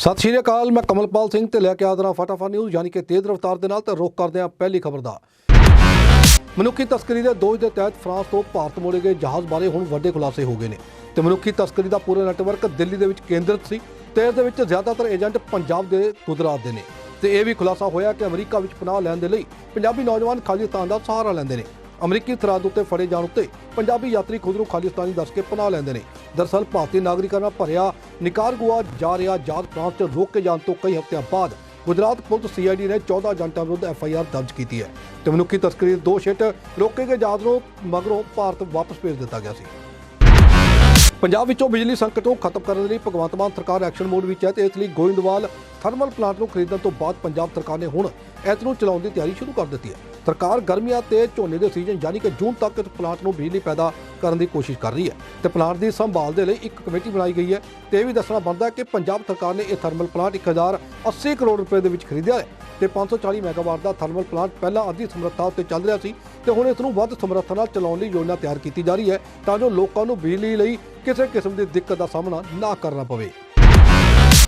ਸਤਿ ਸ਼੍ਰੀ ਅਕਾਲ, ਮੈਂ ਕਮਲਪਾਲ ਸਿੰਘ ਤੇ ਲੈ ਕੇ ਆਦਰਾ ਹਾਂ ਫਟਾਫਟ ਨਿਊਜ਼ ਯਾਨੀ ਕਿ ਤੇਜ਼ ਰਫ਼ਤਾਰ ਦੇ ਨਾਲ ਤੇ ਰੁਕ ਕਰਦੇ ਹਾਂ ਪਹਿਲੀ ਖਬਰ ਦਾ। ਮਨੁੱਖੀ ਤਸਕਰੀ ਦੇ ਦੋਸ਼ ਦੇ ਤਹਿਤ ਫਰਾਂਸ ਤੋਂ ਭਾਰਤ ਮੋੜੇ ਗਏ ਜਹਾਜ਼ ਬਾਰੇ ਹੁਣ ਵੱਡੇ ਖੁਲਾਸੇ ਹੋ ਗਏ ਨੇ। ਤੇ ਮਨੁੱਖੀ ਤਸਕਰੀ ਦਾ ਪੂਰਾ ਨੈਟਵਰਕ ਦਿੱਲੀ ਦੇ ਵਿੱਚ ਕੇਂਦਰਿਤ ਸੀ ਤੇ ਇਸ ਦੇ ਵਿੱਚ ਜ਼ਿਆਦਾਤਰ ਏਜੰਟ ਪੰਜਾਬ ਦੇ ਗੁਜਰਾਤ ਦੇ ਨੇ। ਤੇ ਇਹ ਵੀ ਖੁਲਾਸਾ ਹੋਇਆ ਕਿ ਅਮਰੀਕਾ ਵਿੱਚ ਪਨਾਹ ਲੈਣ ਦੇ ਲਈ ਪੰਜਾਬੀ ਨੌਜਵਾਨ ਖਾਲਿਸਤਾਨ ਦਾ ਸਹਾਰਾ ਲੈਂਦੇ ਨੇ। ਅਮਰੀਕੀ ਸਰਹੱਦ ਉੱਤੇ ਫੜੇ ਜਾਣ ਉੱਤੇ ਪੰਜਾਬੀ ਯਾਤਰੀ ਖੁਦ ਨੂੰ ਖਾਲਿਸਤਾਨੀ ਦੱਸ ਕੇ ਪਨਾਹ ਲੈਂਦੇ ਨੇ। ਦਰਸਲ ਭਾਰਤੀ ਨਾਗਰਿਕਾਂ ਨਾਲ ਭਰਿਆ ਨਿਕਾਰਗੁਆ ਜਾ ਰਿਹਾ ਜਹਾਜ਼ ਫਰਾਂਸ 'ਚ ਰੋਕ ਕੇ ਜਾਣ ਤੋਂ ਕਈ ਹਫ਼ਤਿਆਂ ਬਾਅਦ ਗੁਜਰਾਤ ਪੁਲਿਸ ਸੀਆਈਡੀ ਨੇ 14 ਏਜੰਟਾਂ ਵਿਰੁੱਧ ਐਫਆਈਆਰ ਦਰਜ ਕੀਤੀ ਹੈ ਤੇ ਮਨੁੱਖੀ ਤਸਕਰੀ ਦੇ ਦੋਸ਼ ਹੇਠ ਰੋਕੇ ਗਏ ਜਹਾਜ਼ ਨੂੰ ਮਗਰੋਂ ਭਾਰਤ ਵਾਪਸ ਭੇਜ ਦਿੱਤਾ ਗਿਆ ਸੀ। ਪੰਜਾਬ ਵਿੱਚੋਂ ਬਿਜਲੀ ਸੰਕਟ ਨੂੰ ਖਤਮ ਕਰਨ ਦੇ ਲਈ ਭਗਵੰਤ ਮਾਨ ਸਰਕਾਰ ਐਕਸ਼ਨ ਮੋਡ ਵਿੱਚ ਹੈ ਤੇ ਇਸ ਲਈ ਗੋਇੰਦਵਾਲ ਥਰਮਲ ਪਲਾਂਟ ਨੂੰ ਖਰੀਦਣ ਤੋਂ ਬਾਅਦ ਪੰਜਾਬ ਸਰਕਾਰ ਨੇ ਹੁਣ ਇਸ ਨੂੰ ਚਲਾਉਣ ਦੀ ਤਿਆਰੀ ਸ਼ੁਰੂ ਕਰ ਦਿੱਤੀ ਹੈ। ਸਰਕਾਰ ਗਰਮੀਆਂ ਤੇ ਝੋਨੇ ਦੇ ਸੀਜ਼ਨ ਯਾਨੀ ਕਿ ਜੂਨ ਤੱਕ ਇਸ ਪਲਾਂਟ ਨੂੰ ਬਿਜਲੀ ਪੈਦਾ ਕਰਨ ਦੀ ਕੋਸ਼ਿਸ਼ ਕਰ ਰਹੀ ਹੈ ਤੇ ਪਲਾਂਟ ਦੀ ਸੰਭਾਲ ਦੇ ਲਈ ਇੱਕ ਕਮੇਟੀ ਬਣਾਈ ਗਈ ਹੈ ਤੇ ਇਹ ਵੀ ਦੱਸਣਾ ਬਣਦਾ ਹੈ ਕਿ ਪੰਜਾਬ ਸਰਕਾਰ ਨੇ ਇਹ ਥਰਮਲ ਪਲਾਂਟ 1080 ਕਰੋੜ ਰੁਪਏ ਦੇ ਵਿੱਚ ਖਰੀਦਿਆ ਹੈ ਤੇ 540 ਮੈਗਾਵਾਟ ਦਾ ਥਰਮਲ ਪਲਾਂਟ ਪਹਿਲਾਂ ਅੱਧੀ ਸਮਰੱਥਾ ਉੱਤੇ ਚੱਲ ਰਿਹਾ ਸੀ ਤੇ ਹੁਣ ਇਸ ਨੂੰ ਵੱਧ ਸਮਰੱਥਾ ਨਾਲ ਚਲਾਉਣ ਲਈ ਯੋਜਨਾ ਤਿਆਰ ਕੀਤੀ ਜਾ ਰਹੀ ਹੈ ਤਾਂ ਜੋ ਲੋਕਾਂ ਨੂੰ ਬਿਜਲੀ ਲਈ ਕਿਸੇ ਕਿਸਮ ਦੀ ਦਿੱਕਤ ਦਾ ਸਾਹਮਣਾ ਨਾ ਕਰਨਾ ਪਵੇ।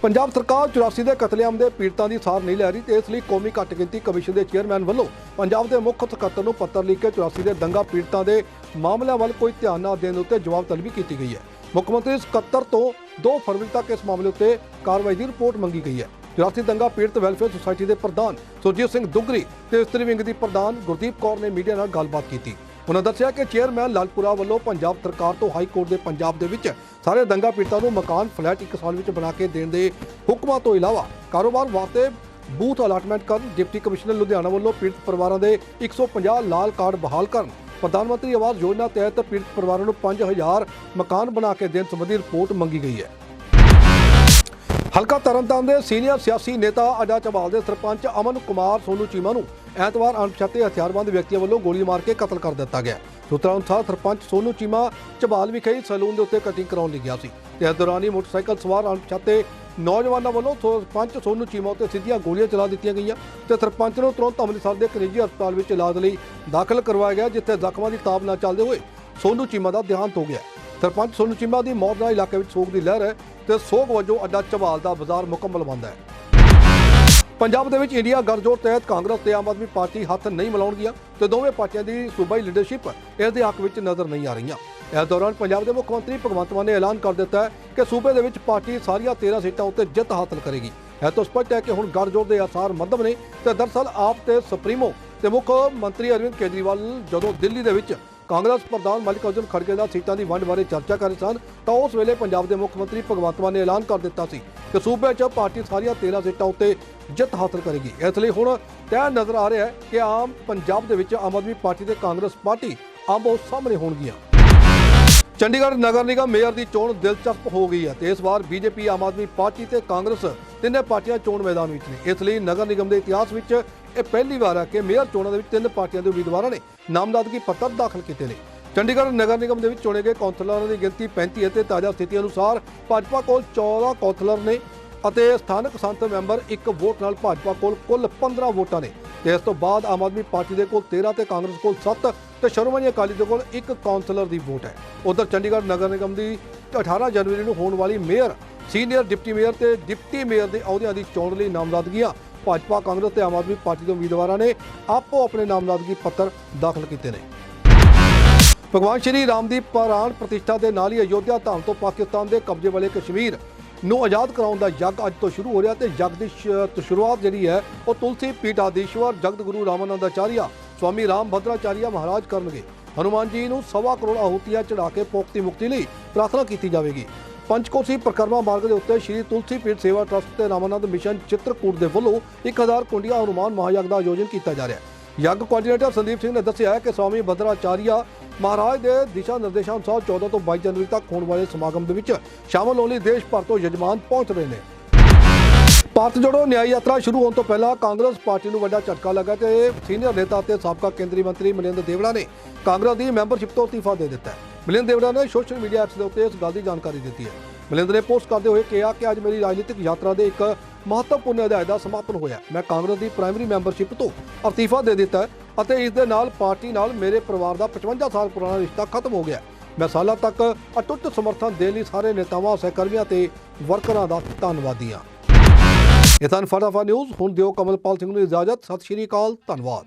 ਪੰਜਾਬ ਸਰਕਾਰ 84 ਦੇ ਕਤਲੇਆਮ ਦੇ ਪੀੜਤਾਂ ਦੀ ਸਾਰ ਨਹੀਂ ਲੈ ਰਹੀ ਤੇ ਇਸ ਲਈ ਕੌਮੀ ਘੱਟ ਗਿਣਤੀ ਕਮਿਸ਼ਨ ਦੇ ਚੇਅਰਮੈਨ ਵੱਲੋਂ ਪੰਜਾਬ ਦੇ ਮੁੱਖ ਸਕੱਤਰ ਨੂੰ ਪੱਤਰ ਲਿਖ ਕੇ 84 ਦੇ ਦੰਗਾ ਪੀੜਤਾਂ ਦੇ ਮਾਮਲਿਆਂ ਵੱਲ ਕੋਈ ਧਿਆਨ ਨਾ ਦੇਣ ਉੱਤੇ ਜਵਾਬ ਤਲਬੀ ਕੀਤੀ ਗਈ ਹੈ। ਮੁੱਖ ਮੰਤਰੀ ਸਕੱਤਰ ਤੋਂ 2 ਫਰਵਰੀ ਤੱਕ ਇਸ ਮਾਮਲੇ ਉੱਤੇ ਕਾਰਵਾਈ ਦੀ ਰਿਪੋਰਟ ਮੰਗੀ ਗਈ ਹੈ। 84 ਦੰਗਾ ਪੀੜਤ ਵੈਲਫੇਅਰ ਸੁਸਾਇਟੀ ਦੇ ਪ੍ਰਧਾਨ ਸੁਰਜੀਤ ਸਿੰਘ ਦੁੱਗਰੀ ਤੇ ਇਸਤਰੀ ਵਿੰਗ ਦੀ ਪ੍ਰਧਾਨ ਗੁਰਦੀਪ ਕੌਰ ਨੇ ਮੀਡੀਆ ਨਾਲ ਗੱਲਬਾਤ ਕੀਤੀ। ਉਹਨਾਂ ਦੱਸਿਆ ਕਿ ਚੇਅਰਮੈਨ ਲਾਲਪੁਰਾ ਵੱਲੋਂ ਪੰਜਾਬ ਸਰਕਾਰ ਤੋਂ ਹਾਈ ਕੋਰਟ ਦੇ ਪੰਜਾਬ ਦੇ ਵਿੱਚ ਸਾਰੇ ਦੰਗਾ ਪੀੜਤਾਂ ਨੂੰ ਮਕਾਨ, ਫਲੈਟ ਇੱਕ ਸਾਲ ਵਿੱਚ ਬਣਾ ਕੇ ਦੇਣ ਦੇ ਹੁਕਮਾਂ ਤੋਂ ਇਲਾਵਾ ਕਾਰੋਬਾਰ ਵਾਸਤੇ ਬੂਥ ਅਲਾਟਮੈਂਟ ਕਰਨ, ਡਿਪਟੀ ਕਮਿਸ਼ਨਰ ਲੁਧਿਆਣਾ ਵੱਲੋਂ ਪੀੜਤ ਪਰਿਵਾਰਾਂ ਦੇ 150 ਲਾਲ ਕਾਰਡ ਬਹਾਲ ਕਰਨ, ਪ੍ਰਧਾਨ ਮੰਤਰੀ ਆਵਾਸ ਯੋਜਨਾ ਤਹਿਤ ਪੀੜਤ ਪਰਿਵਾਰਾਂ ਨੂੰ 5000 ਮਕਾਨ ਬਣਾ ਕੇ ਦੇਣ ਸੰਬੰਧੀ ਰਿਪੋਰਟ ਮੰਗੀ ਗਈ ਹੈ। ਹਲਕਾ ਤਰਨਤਾਰਨ ਦੇ ਸੀਨੀਅਰ ਸਿਆਸੀ ਨੇਤਾ ਅਡਾ ਚਬਾਲ ਦੇ ਸਰਪੰਚ ਅਮਨ ਕੁਮਾਰ ਸੋਨੂ ਚੀਮਾ ਨੂੰ ਐਤਵਾਰ ਅਣਪਛਾਤੇ ਹਥਿਆਰਬੰਦ ਵਿਅਕਤੀਆਂ ਵੱਲੋਂ ਗੋਲੀ ਮਾਰ ਕੇ ਕਤਲ ਕਰ ਦਿੱਤਾ ਗਿਆ। ਸੂਤਰਾਂ ਅਨੁਸਾਰ ਸਰਪੰਚ ਸੋਨੂ ਚੀਮਾ ਚਬਾਲ ਵਿਖੇ ਸੈਲੂਨ ਦੇ ਉੱਤੇ ਕਟਿੰਗ ਕਰਾਉਣ ਲਈ ਗਿਆ ਸੀ ਤੇ ਇਸ ਦੌਰਾਨ ਹੀ ਮੋਟਰਸਾਈਕਲ ਸਵਾਰ ਅਣਪਛਾਤੇ ਨੌਜਵਾਨਾਂ ਵੱਲੋਂ ਸਰਪੰਚ ਸੋਨੂ ਚੀਮਾ ਉੱਤੇ ਸਿੱਧੀਆਂ ਗੋਲੀਆਂ ਚਲਾ ਦਿੱਤੀਆਂ ਗਈਆਂ ਤੇ ਸਰਪੰਚ ਨੂੰ ਤੁਰੰਤ ਅੰਮ੍ਰਿਤਸਰ ਦੇ ਇੱਕ ਨਿੱਜੀ ਹਸਪਤਾਲ ਵਿੱਚ ਇਲਾਜ ਲਈ ਦਾਖਲ ਕਰਵਾਇਆ ਗਿਆ, ਜਿੱਥੇ ਜ਼ਖਮਾਂ ਦੀ ਤਾਬ ਨਾ ਚੱਲਦੇ ਹੋਏ ਸੋਨੂ ਚੀਮਾ ਦਾ ਦੇਹਾਂਤ ਹੋ ਗਿਆ। ਸਰਪੰਚ ਸੋਨੂ ਚੀਮਾ ਦੀ ਮੌਤ ਨਾਲ ਇਲਾਕੇ ਵਿੱਚ ਸੋਗ ਦੀ ਲਹਿਰ ਹੈ ਤੇ ਸੋਗ ਵਜੋਂ ਅੱਡਾ ਝਬਾਲ ਦਾ ਬਾਜ਼ਾਰ ਮੁਕੰਮਲ ਬੰਦ ਹੈ। ਪੰਜਾਬ ਦੇ ਵਿੱਚ ਇੰਡੀਆ ਗਠਜੋੜ ਤਹਿਤ ਕਾਂਗਰਸ ਤੇ ਆਮ ਆਦਮੀ ਪਾਰਟੀ ਹੱਥ ਨਹੀਂ ਮਿਲਾਉਣਗੀਆਂ ਤੇ ਦੋਵੇਂ ਪਾਰਟੀਆਂ ਦੀ ਸੂਬਾਈ ਲੀਡਰਸ਼ਿਪ ਇਸ ਦੇ ਹੱਕ ਵਿੱਚ ਨਜ਼ਰ ਨਹੀਂ ਆ ਰਹੀਆਂ। ਇਸ ਦੌਰਾਨ ਪੰਜਾਬ ਦੇ ਮੁੱਖ ਮੰਤਰੀ ਭਗਵੰਤ ਮਾਨ ਨੇ ਐਲਾਨ ਕਰ ਦਿੱਤਾ ਕਿ ਸੂਬੇ ਦੇ ਵਿੱਚ ਪਾਰਟੀ ਸਾਰੀਆਂ 13 ਸੀਟਾਂ ਉੱਤੇ ਜਿੱਤ ਹਾਸਲ ਕਰੇਗੀ। ਇਹ ਤੋਂ ਸਪਸ਼ਟ ਹੈ ਕਿ ਹੁਣ ਗਠਜੋੜ ਦੇ ਆਸਾਰ ਮੱਧਮ ਨੇ ਤੇ ਦਰਸਲ ਆਪ ਤੇ ਸੁਪਰੀਮੋ ਤੇ ਮੁੱਖ ਮੰਤਰੀ ਅਰਵਿੰਦ ਕੇਜਰੀਵਾਲ ਜਦੋਂ ਦਿੱਲੀ ਦੇ ਵਿੱਚ ਕਾਂਗਰਸ ਪ੍ਰਧਾਨ ਮਲਿਕਾਰਜੁਨ ਖੜਗੇ ਨਾਲ ਸੀਟਾਂ ਦੀ ਵੰਡ ਬਾਰੇ ਚਰਚਾ ਕਰ ਰਹੇ ਸਨ, ਤਾਂ ਉਸ ਵੇਲੇ ਪੰਜਾਬ ਦੇ ਮੁੱਖ ਮੰਤਰੀ ਭਗਵੰਤ ਮਾਨ ਨੇ ਐਲਾਨ ਕਰ ਦਿੱਤਾ ਸੀ ਕਿ ਸੂਬੇ 'ਚ ਪਾਰਟੀ ਸਾਰੀਆਂ 13 ਸੀਟਾਂ ਉੱਤੇ ਜਿੱਤ ਹਾਸਲ ਕਰੇਗੀ। ਇਸ ਲਈ ਹੁਣ ਤੈਅ ਨਜ਼ਰ ਆ ਰਿਹਾ ਹੈ ਕਿ ਆਮ ਪੰਜਾਬ ਦੇ ਵਿੱਚ ਆਮ ਆਦਮੀ ਪਾਰਟੀ ਤੇ ਕਾਂਗਰਸ ਪਾਰਟੀ ਆਮੋ ਸਾਹਮਣੇ ਹੋਣਗੀਆਂ। ਚੰਡੀਗੜ੍ਹ ਨਗਰ ਨਿਗਮ ਮੇਅਰ ਦੀ ਚੋਣ ਦਿਲਚਸਪ ਹੋ ਗਈ ਹੈ ਤੇ ਇਸ ਵਾਰ ਬੀਜੇਪੀ, ਆਮ ਆਦਮੀ ਪਾਰਟੀ ਤੇ ਕਾਂਗਰਸ ਤਿੰਨੇ ਪਾਰਟੀਆਂ ਚੋਣ ਮੈਦਾਨ ਵਿੱਚ ਨੇ। ਇਸ ਲਈ ਨਗਰ ਨਿਗਮ ਦੇ ਇਤਿਹਾਸ ਵਿੱਚ ਇਹ ਪਹਿਲੀ ਵਾਰ ਹੈ ਕਿ ਮੇਅਰ ਚੋਣਾਂ ਦੇ ਵਿੱਚ ਤਿੰਨ ਪਾਰਟੀਆਂ ਦੇ ਉਮੀਦਵਾਰਾਂ ਨੇ ਨਾਮਜ਼ਦਗੀ ਪੱਤਰ ਦਾਖਲ ਕੀਤੇ ਨੇ। ਚੰਡੀਗੜ੍ਹ ਨਗਰ ਨਿਗਮ ਦੇ ਵਿੱਚ ਚੁਣੇ ਗਏ ਕੌਂਸਲਰਾਂ ਦੀ ਗਿਣਤੀ 35 ਹੈ ਤੇ ਤਾਜ਼ਾ ਸਥਿਤੀ ਅਨੁਸਾਰ ਭਾਜਪਾ ਕੋਲ 14 ਕੌਂਸਲਰ ਨੇ ਅਤੇ ਸਥਾਨਕ ਸੰਤ ਮੈਂਬਰ ਇੱਕ ਵੋਟ ਨਾਲ ਭਾਜਪਾ ਕੋਲ ਕੁੱਲ 15 ਵੋਟਾਂ ਨੇ। ਤੇ ਇਸ ਤੋਂ ਬਾਅਦ ਆਮ ਆਦਮੀ ਪਾਰਟੀ ਦੇ ਕੋਲ 13 ਤੇ ਕਾਂਗਰਸ ਕੋਲ 7 ਤੇ ਸ਼੍ਰੋਮਣੀ ਅਕਾਲੀ ਦੇ ਕੋਲ ਇੱਕ ਕੌਂਸਲਰ ਦੀ ਵੋਟ ਹੈ। ਉਧਰ ਚੰਡੀਗੜ੍ਹ ਨਗਰ ਨਿਗਮ ਦੀ 18 ਜਨਵਰੀ ਨੂੰ ਹੋਣ ਵਾਲੀ ਮੇਅਰ, ਸੀਨੀਅਰ ਡਿਪਟੀ ਮੇਅਰ ਤੇ ਡਿਪਟੀ ਮੇਅਰ ਦੇ ਅਹੁਦਿਆਂ ਦੀ ਚੋਣ ਲਈ ਨਾਮਜ਼ਦਗੀਆਂ ਭਾਜਪਾ, ਕਾਂਗਰਸ ਤੇ ਆਮ ਆਦਮੀ ਪਾਰਟੀ ਦੇ ਉਮੀਦਵਾਰਾਂ ਨੇ ਆਪੋ ਆਪਣੇ ਨਾਮਜ਼ਦਗੀ ਪੱਤਰ ਦਾਖਲ ਕੀਤੇ ਨੇ। ਭਗਵਾਨ ਸ਼੍ਰੀ ਰਾਮ ਦੀ ਪ੍ਰਾਣ ਪ੍ਰਤਿਸ਼ਠਾ ਦੇ ਨਾਲ ਹੀ ਅਯੋਧਿਆ ਧਾਮ ਤੋਂ ਪਾਕਿਸਤਾਨ ਦੇ ਕਬਜ਼ੇ ਵਾਲੇ ਕਸ਼ਮੀਰ ਨੂੰ ਆਜ਼ਾਦ ਕਰਾਉਣ ਦਾ ਯੱਗ ਅੱਜ ਤੋਂ ਸ਼ੁਰੂ ਹੋ ਰਿਹਾ ਤੇ ਯੱਗ ਦੀ ਸ਼- ਸ਼ੁਰੂਆਤ ਜਿਹੜੀ ਹੈ, ਉਹ ਤੁਲਸੀ ਪੀਠਾਧੀਸ਼ਵਰ ਜਗਤ ਗੁਰੂ ਰਾਮਾਨੰਦ ਰਾਮਾਨੰਦਾਚਾਰੀਆ, ਸਵਾਮੀ ਰਾਮ ਭਦਰਾਚਾਰੀਆ ਮਹਾਰਾਜ ਕਰਨਗੇ। ਹਨੂਮਾਨ ਜੀ ਨੂੰ ਸਵਾ ਕਰੋੜ ਆਹੂਤੀਆਂ ਚੜਾ ਕੇ ਪੋਖਤੀ ਮੁਕਤੀ ਲਈ ਪ੍ਰਾਰਥਨਾ ਕੀਤੀ ਜਾਵੇਗੀ। ਪੰਚਕੋਸੀ ਪ੍ਰਕਰਮਾ ਮਾਰਗ ਦੇ ਉੱਤੇ ਸ਼੍ਰੀ ਤੁਲਸੀ ਪੀਠ ਸੇਵਾ ਟਰਸਟ ਤੇ ਰਾਮਾਨੰਦ ਮਿਸ਼ਨ ਚਿੱਤਰਕੂਟ ਦੇ ਵੱਲੋਂ 1000 ਕੁੰਡੀਆਂ ਹਨੂਮਾਨ ਮਹਾਯੱਗ ਦਾ ਆਯੋਜਨ ਕੀਤਾ ਜਾ ਰਿਹਾ ਹੈ। ਯੱਗ ਕੋਆਰਡੀਨੇਟਰ ਸੰਦੀਪ ਸਿੰਘ ਨੇ ਦੱਸਿਆ ਕਿ ਸਵਾਮੀ ਭਦਰਾਚਾਰੀਆ ਮਹਾਰਾਜ ਦੇ ਦਿਸ਼ਾ ਨਿਰਦੇਸ਼ਾਂ ਅਨੁਸਾਰ 14 ਤੋਂ 22 ਜਨਵਰੀ ਤੱਕ ਹੋਣ ਵਾਲੇ ਸਮਾਗਮ ਦੇ ਵਿੱਚ ਸ਼ਾਮਲ ਹੋਣ ਲਈ ਦੇਸ਼ ਭਰ ਤੋਂ ਯਜਮਾਨ ਪਹੁੰਚ ਰਹੇ ਨੇ। ਭਾਰਤ ਜੋੜੋ ਨਿਆਂ ਯਾਤਰਾ ਸ਼ੁਰੂ ਹੋਣ ਤੋਂ ਪਹਿਲਾਂ ਕਾਂਗਰਸ ਪਾਰਟੀ ਨੂੰ ਵੱਡਾ ਝਟਕਾ ਲੱਗਾ ਤੇ ਸੀਨੀਅਰ ਨੇਤਾ ਅਤੇ ਸਾਬਕਾ ਕੇਂਦਰੀ ਮੰਤਰੀ ਮਨਿੰਦਰ ਦੇਵੜਾ ਨੇ ਕਾਂਗਰਸ ਦੀ ਮੈਂਬਰਸ਼ਿਪ ਤੋਂ ਅਸਤੀਫਾ ਦੇ ਦਿੱਤਾ ਹੈ। ਮਨਿੰਦਰ ਦੇਵੜਾ ਨੇ ਸੋਸ਼ਲ ਮੀਡੀਆ ਐਪਸ ਦੇ ਉੱਤੇ ਇਸ ਗੱਲ ਦੀ ਜਾਣਕਾਰੀ ਦਿੱਤੀ ਹੈ। ਮਨਿੰਦਰ ਨੇ ਪੋਸਟ ਕਰਦੇ ਹੋਏ ਕਿਹਾ ਕਿ ਅੱਜ ਮੇਰੀ ਰਾਜਨੀਤਿਕ ਯਾਤਰਾ ਦੇ ਇੱਕ ਮਹੱਤਵਪੂਰਨ ਅਧਿਆਇ ਦਾ ਸਮਾਪਨ ਹੋਇਆ। ਮੈਂ ਕਾਂਗਰਸ ਦੀ ਪ੍ਰਾਇਮਰੀ ਮੈਂਬਰਸ਼ਿਪ ਤੋਂ ਅਸਤੀਫਾ ਦੇ ਦਿੱਤਾ ਅਤੇ ਇਸ ਦੇ ਨਾਲ ਪਾਰਟੀ ਨਾਲ ਮੇਰੇ ਪਰਿਵਾਰ ਦਾ 55 ਸਾਲ ਪੁਰਾਣਾ ਰਿਸ਼ਤਾ ਖਤਮ ਹੋ ਗਿਆ ਮੈਂ ਸਾਲਾਂ ਤੱਕ ਅਟੁੱਟ ਸਮਰਥਨ ਦੇਣ ਲਈ ਸਾਰੇ ਨੇਤਾਵਾਂ, ਸਹਿਕਰਮੀਆਂ ਤੇ ਵਰਕਰਾਂ ਦਾ ਧੰਨਵਾਦੀ ਹਾਂ। ਇਹ ਤਾਂ ਫਟਾਫਟ ਨਿਊਜ਼ ਹੁਣ ਦਿਓ ਕਮਲਪਾਲ ਸਿੰਘ ਨੂੰ ਇਜਾਜ਼ਤ। ਸਤਿ ਸ਼੍ਰੀ ਅਕਾਲ। ਧੰਨਵਾਦ।